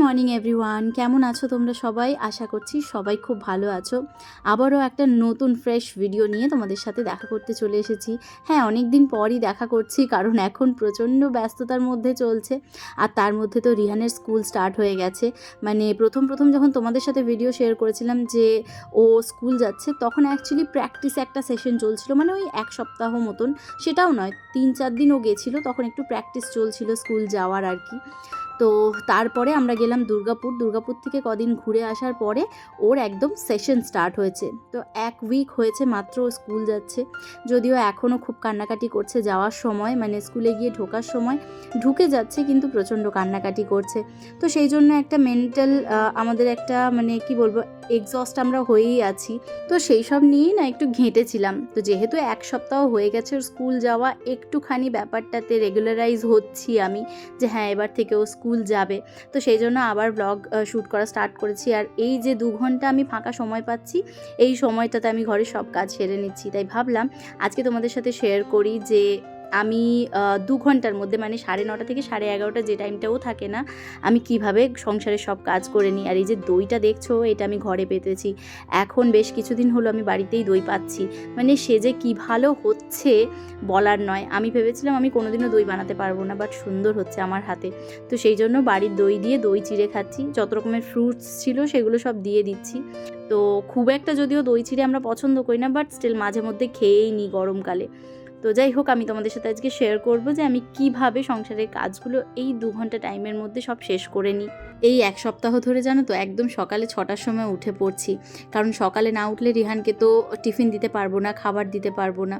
Morning everyone কেমন আছো তোমরা সবাই? আশা করছি সবাই খুব ভালো আছো। আবারও একটা নতুন ফ্রেশ ভিডিও নিয়ে তোমাদের সাথে দেখা করতে চলে এসেছি। হ্যাঁ অনেক দিন পরই দেখা করছি, কারণ এখন প্রচণ্ড ব্যস্ততার মধ্যে চলছে। আর তার মধ্যে তো রিহানের স্কুল স্টার্ট হয়ে গেছে। মানে প্রথম প্রথম যখন তোমাদের সাথে ভিডিও শেয়ার করেছিলাম যে ও স্কুল যাচ্ছে, তখন অ্যাকচুয়ালি প্র্যাকটিস একটা সেশন চলছিল মানে ওই এক সপ্তাহ মতন। সেটাও নয়, তিন, চার দিন ও গেছিল, তখন একটু প্র্যাকটিস চলছিল স্কুল যাওয়ার আর কি। তো তারপরে আমরা গেলাম দুর্গাপুর। দুর্গাপুর থেকে কদিন ঘুরে আসার পরে ওর একদম সেশন স্টার্ট হয়েছে। তো এক উইক হয়েছে মাত্র স্কুল যাচ্ছে। যদিও এখনও খুব কান্নাকাটি করছে যাওয়ার সময় মানে স্কুলে গিয়ে ঢোকার সময় ঢুকে যাচ্ছে কিন্তু প্রচণ্ড কান্নাকাটি করছে। তো সেই জন্য একটা মেন্টাল আমাদের একটা মানে কি বলব এক্সস্ট আমরা হয়েই আছি। তো সেই সব নিয়েই না একটু ঘেঁটেছিলাম। তো যেহেতু এক সপ্তাহ হয়ে গেছে ওর স্কুল যাওয়া, একটুখানি ব্যাপারটাতে রেগুলারাইজ হচ্ছি আমি যে হ্যাঁ এবার থেকে ও স্কুল যাবে। তো সেই জন্য আবার ব্লগ শ্যুট করা স্টার্ট করেছি। আর এই যে দু ঘণ্টা আমি ফাঁকা সময় পাচ্ছি, এই সময়টাতে আমি ঘরের সব কাজ সেরে নিচ্ছি। তাই ভাবলাম আজকে তোমাদের সাথে শেয়ার করি যে আমি দু ঘণ্টার মধ্যে মানে সাড়ে নটা থেকে সাড়ে এগারোটা যে টাইমটাও থাকে না, আমি কীভাবে সংসারের সব কাজ করে নিই? আর এই যে দইটা দেখছ, এটা আমি ঘরে পেতেছি। এখন বেশ কিছুদিন হলো আমি বাড়িতেই দই পাচ্ছি। মানে সে যে কী ভালো হচ্ছে বলার নয়। আমি ভেবেছিলাম আমি কোনোদিনও দই বানাতে পারব না বাট সুন্দর হচ্ছে আমার হাতে। তো সেই জন্য বাড়ির দই দিয়ে দই চিড়ে খাচ্ছি। যত রকমের ফ্রুটস ছিল সেগুলো সব দিয়ে দিচ্ছি। তো খুব একটা যদিও দই চিড়ে আমরা পছন্দ করি না বাট স্টিল মাঝে মধ্যে খেয়েই নিই গরমকালে। তো যাই হোক, আমি তোমাদের সাথে আজকে শেয়ার করব যে আমি কীভাবে সংসারের কাজগুলো এই দু ঘণ্টা টাইমের মধ্যে সব শেষ করে নিই। এই এক সপ্তাহ ধরে জানো তো, একদম সকালে ছটার সময় উঠে পড়ছি। কারণ সকালে না উঠলে রিহানকে তো টিফিন দিতে পারব না, খাবার দিতে পারব না।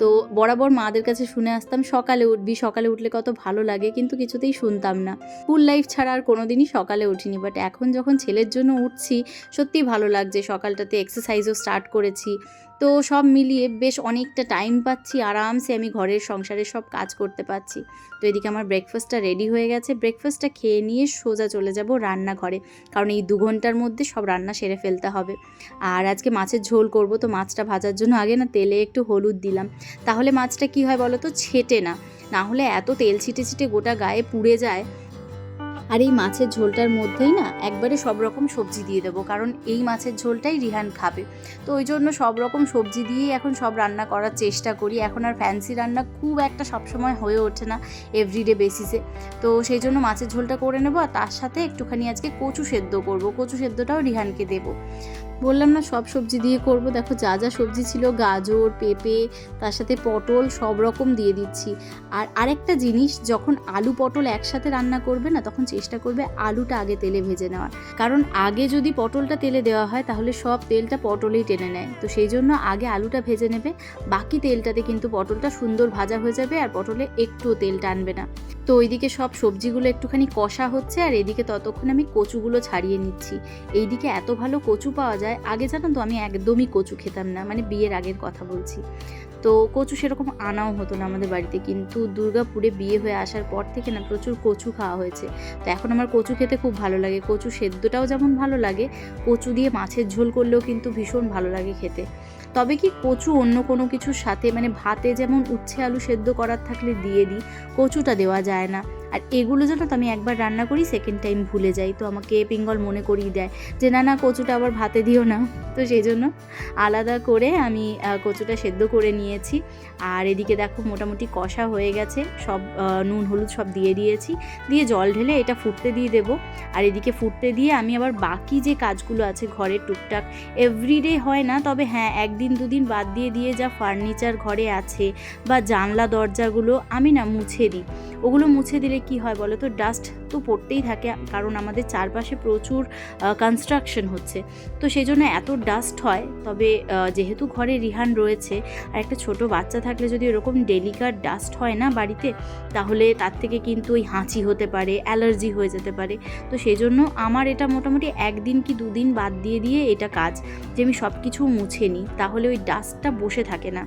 তো বরাবর মাদের কাছে শুনে আসতাম, সকালে উঠবি, সকালে উঠলে কত ভালো লাগে, কিন্তু কিছুতেই শুনতাম না। স্কুল লাইফ ছাড়া আর কোনোদিনই সকালে উঠিনি বাট এখন যখন ছেলের জন্য উঠছি, সত্যিই ভালো লাগছে। সকালটাতে এক্সারসাইজও স্টার্ট করেছি। তো সব মিলিয়ে বেশ অনেকটা টাইম পাচ্ছি, আরামসে আমি ঘরের সংসারের সব কাজ করতে পারছি। তো এদিকে আমার ব্রেকফাস্টটা রেডি হয়ে গেছে। ব্রেকফাস্টটা খেয়ে নিয়ে সোজা চলে যাব রান্নাঘরে, কারণ এই দু ঘণ্টার মধ্যে সব রান্না সেরে ফেলতে হবে। আর আজকে মাছের ঝোল করব, তো মাছটা ভাজার জন্য আগে না তেলে একটু হলুদ দিলাম। তাহলে মাছটা কি হয় বলো তো ছেটে না। না হলে এত তেল ছিটে ছিটে গোটা গায়ে পুড়ে যায়। আর এই মাছের ঝোলটার মধ্যেই না একবারে সব রকম সবজি দিয়ে দেবো, কারণ এই মাছের ঝোলটাই রিহান খাবে। তো ওই জন্য সব রকম সবজি দিয়েই এখন সব রান্না করার চেষ্টা করি। এখন আর ফ্যান্সি রান্না খুব একটা সবসময় হয়ে ওঠে না এভরিডে বেসিসে তো সেই জন্য মাছের ঝোলটা করে নেব আর তার সাথে একটুখানি আজকে কচু সেদ্ধ করব। কচু সেদ্ধটাও রিহানকে দেবো। বললাম না, সব সবজি দিয়ে করব। দেখো যা যা সবজি ছিল, গাজর, পেঁপে, তার সাথে পটল, সব রকম দিয়ে দিচ্ছি। আর আরেকটা জিনিস, যখন আলু, পটল একসাথে রান্না করবে না, তখন চেষ্টা করবে আলুটা আগে তেলে ভেজে নেওয়ার। কারণ আগে যদি পটলটা তেলে দেওয়া হয়, তাহলে সব তেলটা পটলেই টেনে নেয়। তো সেই জন্য আগে আলুটা ভেজে নেবে। বাকি তেলটাতে কিন্তু পটলটা সুন্দর ভাজা হয়ে যাবে, আর পটলে একটুও তেল টানবে না। তো ওইদিকে সব সবজিগুলো একটুখানি কষা হচ্ছে আর এদিকে ততক্ষণ আমি কচুগুলো ছাড়িয়ে নিচ্ছি। এইদিকে এত ভালো কচু পাওয়া যায়, আগে জানো তো আমি একদমই কচু খেতাম না মানে বিয়ের আগের কথা বলছি। তো কচু সেরকম আনাও হতো না আমাদের বাড়িতে, কিন্তু দুর্গাপুরে বিয়ে হয়ে আসার পর থেকে না প্রচুর কচু খাওয়া হয়েছে। তো এখন আমার কচু খেতে খুব ভালো লাগে, কচু সেদ্ধটাও যেমন ভালো লাগে, কচু দিয়ে মাছের ঝোল করলেও কিন্তু ভীষণ ভালো লাগে খেতে। তবে কি কচু অন্য কোনো কিছুর সাথে মানে ভাতে যেমন উচ্ছে আলু সেদ্ধ করার থাকলে দিয়ে দিই, কচুটা দেওয়া যায় না। আর এগুলো যেন তো আমি একবার রান্না করি সেকেন্ড টাইম ভুলে যাই। তো আমাকে পিঙ্গল মনে করিয়ে দেয় যে, না না, কচুটা আবার ভাতে দিও না। তো সেই জন্য আলাদা করে আমি কচুটা সেদ্ধ করে নিয়েছি। আর এদিকে দেখো মোটামুটি কষা হয়ে গেছে। সব নুন, হলুদ সব দিয়ে দিয়েছি। দিয়ে জল ঢেলে এটা ফুটতে দিয়ে দেবো। আর এদিকে ফুটতে দিয়ে আমি আবার বাকি যে কাজগুলো আছে ঘরের টুকটাক এভরিডে হয় না, তবে হ্যাঁ একদিন, দুদিন বাদ দিয়ে দিয়ে যা ফার্নিচার ঘরে আছে বা জানলা, দরজাগুলো আমি না মুছে দিই। ওগুলো মুছে দিলে কি হয় বলো তো? ডাস্ট তো পড়তেই থাকে, কারণ আমাদের চারপাশে প্রচুর কনস্ট্রাকশন হচ্ছে। তো সেই জন্য এত ডাস্ট হয়, তবে যেহেতু ঘরে রিহান রয়েছে, আর একটা ছোট বাচ্চা থাকলে যদি এরকম ডেলিকার ডাস্ট হয় না বাড়িতে, তাহলে তার থেকে কিন্তু ওই হাঁচি হতে পারে অ্যালার্জি হয়ে যেতে পারে। তো সেই জন্য আমার এটা মোটামুটি একদিন কি দুদিন বাদ দিয়ে দিয়ে এটা কাজ, যে আমি সব কিছু মুছে নিই, তাহলে ওই ডাস্টটা বসে থাকে না।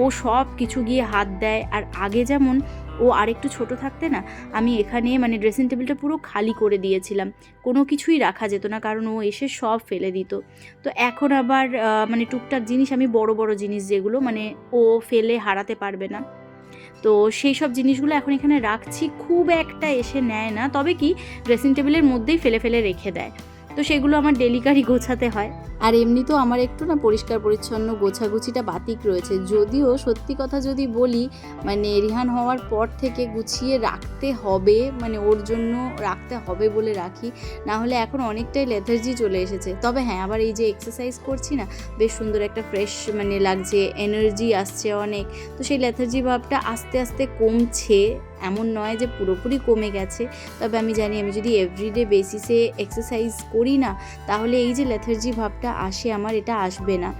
ও সব কিছু গিয়ে হাত দেয়, আর আগে যেমন ও আরেকটু ছোট থাকতে না, আমি এখানে মানে ড্রেসিং টেবিলটা পুরো খালি করে দিয়েছিলাম। কোনো কিছুই রাখা যেত না, কারণ ও এসে সব ফেলে দিত। তো এখন আবার মানে টুকটাক জিনিস, আমি বড় বড় জিনিস যেগুলো মানে ও ফেলে হারাতে পারবে না। তো তো সেই সব জিনিসগুলো এখন এখানে রাখছি, খুব একটা এসে নেয় না। তবে কি ড্রেসিং টেবিলের মধ্যেই ফেলে ফেলে রেখে দেয়। তো সেগুলো আমার ডেলিকারি গোছাতে হয়। আর এমনিতেও আমার একটু না পরিষ্কার পরিচ্ছন্ন গোছাগুছিটা বাতিক রয়েছে। যদিও সত্যি কথা যদি বলি মানে রিহান হওয়ার পর থেকে গুছিয়ে রাখতে হবে মানে ওর জন্য রাখতে হবে বলে রাখি, না হলে এখন অনেকটাই লেথার্জি চলে এসেছে। তবে হ্যাঁ আবার এই যে এক্সারসাইজ করছি না, বেশ সুন্দর একটা ফ্রেশ মানে লাগছে এনার্জি আসছে অনেক। তো সেই লেথার্জি ভাবটা আস্তে আস্তে কমছে। এমন নয় যে পুরোপুরি কমে গেছে। তবে আমি জানি আমি যদি এভরিডে বেসিসে এক্সারসাইজ করি না, তাহলে এই যে লেথার্জি ভাবটা আসে, আমার এটা আসবে না।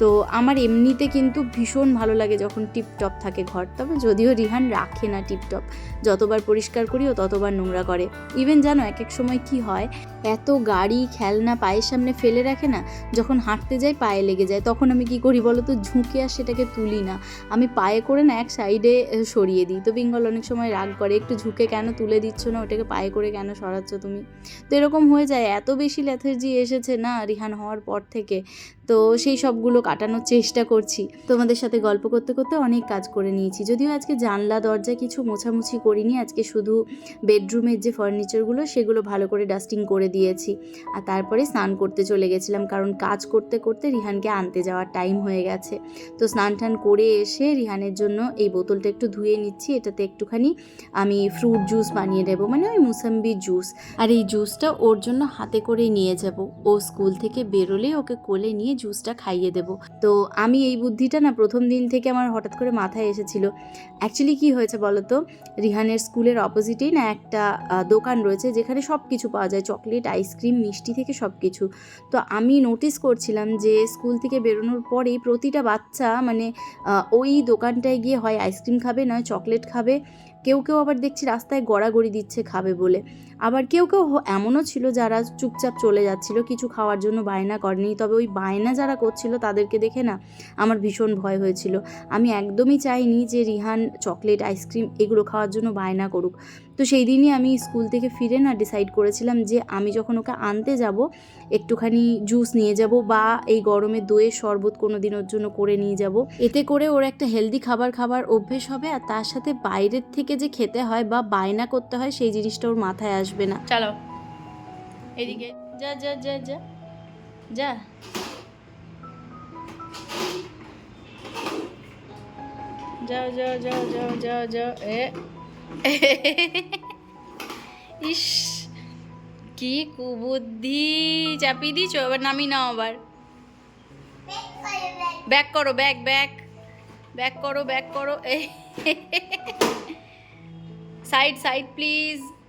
তো আমার এমনিতে কিন্তু ভীষণ ভালো লাগে যখন টিপটপ থাকে ঘর। তবে যদিও রিহান রাখে না টিপটপ। যতবার পরিষ্কার করি ও ততবার নোংরা করে। ইভেন জানো এক এক সময় কি হয়, এত গাড়ি, খেলনা পায়ের সামনে ফেলে রাখে না, যখন হাঁটতে যাই পায়ে লেগে যায়, তখন আমি কি করি বলো তো, ঝুঁকে আর সেটাকে তুলি না। আমি পায়ে করে না এক সাইডে সরিয়ে দিই। তো বেঙ্গল অনেক সময় রাগ করে, একটু ঝুঁকে কেন তুলে দিচ্ছ না? ওটাকে পায়ে করে কেন সরাচ্ছ তুমি? তো এরকম হয়ে যায়। এত বেশি ল্যাথার্জি এসেছে না রিহান হওয়ার পর থেকে তো সেই সবগুলো কাটানোর চেষ্টা করছি। তোমাদের সাথে গল্প করতে করতে অনেক কাজ করে নিয়েছি। যদিও আজকে জানলা, দরজা কিছু মোছামুছি করিনি, আজকে শুধু বেডরুমের যে ফার্নিচারগুলো সেগুলো ভালো করে ডাস্টিং করে দিয়েছি। আর তারপরে স্নান করতে চলে গেছিলাম, কারণ কাজ করতে করতে রিহানকে আনতে যাওয়ার টাইম হয়ে গেছে। তো স্নান টান করে এসে রিহানের জন্য এই বোতলটা একটু ধুয়ে নিচ্ছি, এটাতে একটুখানি আমি ফ্রুট জুস বানিয়ে দেবো মানে ওই মুসাম্বির জুস। আর এই জুসটা ওর জন্য হাতে করেই নিয়ে যাব। ও স্কুল থেকে বেরোলেই ওকে কোলে নিয়ে জুসটা খাইয়ে দেব। তো আমি এই বুদ্ধিটা না প্রথম দিন থেকে আমার হঠাৎ করে মাথায় এসেছিল। অ্যাকচুয়ালি কি হয়েছে বলো তো রিহানের স্কুলের অপোজিটেই না একটা দোকান রয়েছে যেখানে সব কিছু পাওয়া যায়। চকলেট আইসক্রিম মিষ্টি থেকে সব কিছু তো আমি নোটিস করছিলাম যে স্কুল থেকে বেরোনোর পরেই প্রতিটা বাচ্চা মানে ওই দোকানটায় গিয়ে হয় আইসক্রিম খাবে, নয় চকলেট খাবে। কেউ কেউ আবার দেখছি রাস্তায় গড়াগড়ি দিচ্ছে খাবে বলে। আবার কেউ কেউ এমনও ছিল যারা চুপচাপ চলে যাচ্ছিল, কিছু খাওয়ার জন্য বায়না করেনি। তবে ওই বায়না যারা করছিল তাদেরকে দেখে না আমার ভীষণ ভয় হয়েছিল। আমি একদমই চাইনি যে রিহান চকলেট, আইসক্রিম এগুলো খাওয়ার জন্য বায়না করুক। তো সেই দিনই আমি স্কুল থেকে ফিরে না ডিসাইড করেছিলাম যে আমি যখন ওকে আনতে যাব, একটুখানি জুস নিয়ে যাব বা এই গরমে দইয়ের শরবত কোনো দিন ওর জন্য করে নিয়ে যাব। এতে করে ওর একটা হেলদি খাবার খাবার অভ্যেস হবে আর তার সাথে বাইরের থেকে যে খেতে হয় বা বায়না করতে হয় সেই জিনিসটা ওর মাথায় আসবে না। চলো। এদিকে যা যা যা যা। যা। যাও যাও যাও যাও যাও যাও। এ। ইস, কি কুবুদ্ধি। চাপিয়ে দিয়েছ? এবার নামি নাও আবার। ব্যাক করো, ব্যাক ব্যাক। ব্যাক করো ব্যাক করো। Side side, please.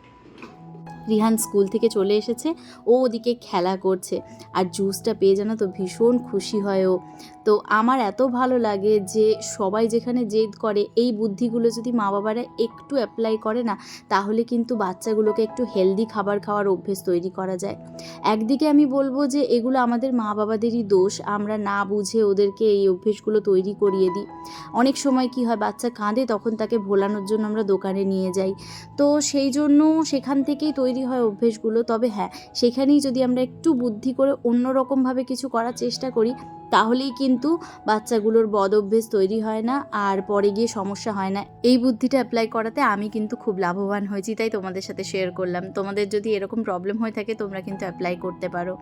Rihan school থেকে চলে এসেছে। ও ওদিকে খেলা করছে। আর জুসটা পেয়ে জানো তো ভীষণ খুশি হয় ও। তো আমার এত ভালো লাগে যে সবাই যেখানে জেদ করে, এই বুদ্ধিগুলো যদি মা বাবারা একটু অ্যাপ্লাই করে না, তাহলে কিন্তু বাচ্চাগুলোকে একটু হেলদি খাবার খাওয়ার অভ্যেস তৈরি করা যায়। একদিকে আমি বলব যে এগুলো আমাদের মা বাবাদেরই দোষ, আমরা না বুঝে ওদেরকে এই অভ্যেসগুলো তৈরি করিয়ে দিই। অনেক সময় কি হয়, বাচ্চা কাঁদে তখন তাকে ভোলানোর জন্য আমরা দোকানে নিয়ে যাই। তো সেই জন্য সেখান থেকেই তৈরি হয় অভ্যেসগুলো, তবে হ্যাঁ সেখানেই যদি আমরা একটু বুদ্ধি করে অন্যরকমভাবে কিছু করার চেষ্টা করি তাহলেই কিন্তু বাচ্চাগুলোর বদ অভ্যেস তৈরি হয় না আর পরে গিয়ে সমস্যা হয় না। এই বুদ্ধিটা অ্যাপ্লাই করাতে আমি কিন্তু খুব লাভবান হয়েছি, তাই তোমাদের সাথে শেয়ার করলাম। তোমাদের যদি এরকম প্রবলেম হয়ে থাকে, তোমরা কিন্তু অ্যাপ্লাই করতে পারো।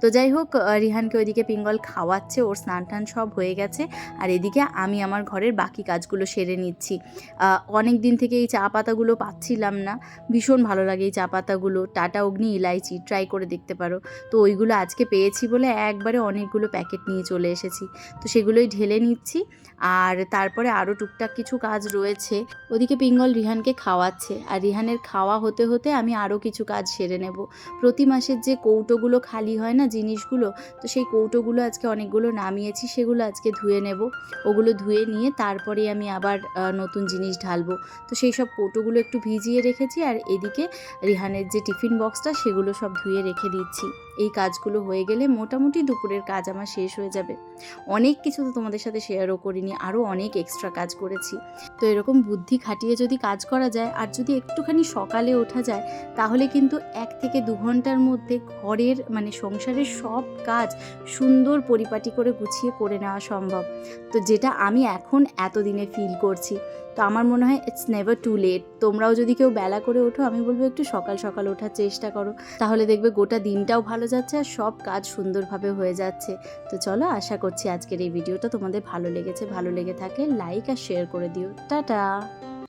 তো যাই হোক রিহানকে ওইদিকে পিঙ্গল খাওয়াচ্ছে, ওর স্নান টান সব হয়ে গেছে। আর এদিকে আমি আমার ঘরের বাকি কাজগুলো সেরে নিচ্ছি। অনেক দিন থেকে এই চা পাতাগুলো পাচ্ছিলাম না। ভীষণ ভালো লাগে এই চা পাতাগুলো টাটা, অগ্নি, ইলাইচি ট্রাই করে দেখতে পারো। তো ওইগুলো আজকে পেয়েছি বলে একবারে অনেকগুলো প্যাকেট নিয়ে চলে এসেছি। তো সেগুলোই ঢেলে নিচ্ছি। আর তারপরে আরও টুকটাক কিছু কাজ রয়েছে। ওদিকে পিঙ্গল রিহানকে খাওয়াচ্ছে। আর রিহানের খাওয়া হতে হতে আমি আরও কিছু কাজ সেরে নেব। প্রতি মাসের যে কৌটোগুলো খালি হয় না জিনিসগুলো, তো সেই কৌটোগুলো আজকে অনেকগুলো নামিয়েছি, সেগুলো আজকে ধুয়ে নেব। ওগুলো ধুয়ে নিয়ে তারপরে আমি আবার নতুন জিনিস ঢালবো। তো সেই সব কৌটোগুলো একটু ভিজিয়ে রেখেছি। আর এদিকে রিহানের যে টিফিন বক্সটা, সেগুলো সব ধুয়ে রেখে দিচ্ছি। এই কাজগুলো হয়ে গেলে মোটামুটি দুপুরের কাজ আমার শেষ হয়ে যাবে। অনেক কিছু তো তোমাদের সাথে শেয়ারও করিনি আরও অনেক এক্সট্রা কাজ করেছি। তো এরকম বুদ্ধি খাটিয়ে যদি কাজ করা যায়, আর যদি একটুখানি সকালে ওঠা যায়, তাহলে কিন্তু এক থেকে দু ঘণ্টার মধ্যে ঘরের মানে সংসারের সব কাজ সুন্দর পরিপাটি করে গুছিয়ে করে নেওয়া সম্ভব। তো যেটা আমি এখন এতদিনে ফিল করছি, তো আমার মনে হয় ইটস নেভার টু লেট তোমরাও যদি কেউ বেলা করে ওঠো, আমি বলব একটু সকাল সকাল ওঠার চেষ্টা করো। তাহলে দেখবে গোটা দিনটাও ভালো যাচ্ছে আর সব কাজ সুন্দরভাবে হয়ে যাচ্ছে। তো চলো আশা করছি আজকের এই ভিডিওটা তোমাদের ভালো লেগেছে। ভালো লেগে থাকলে লাইক আর শেয়ার করে দিও। টাটা!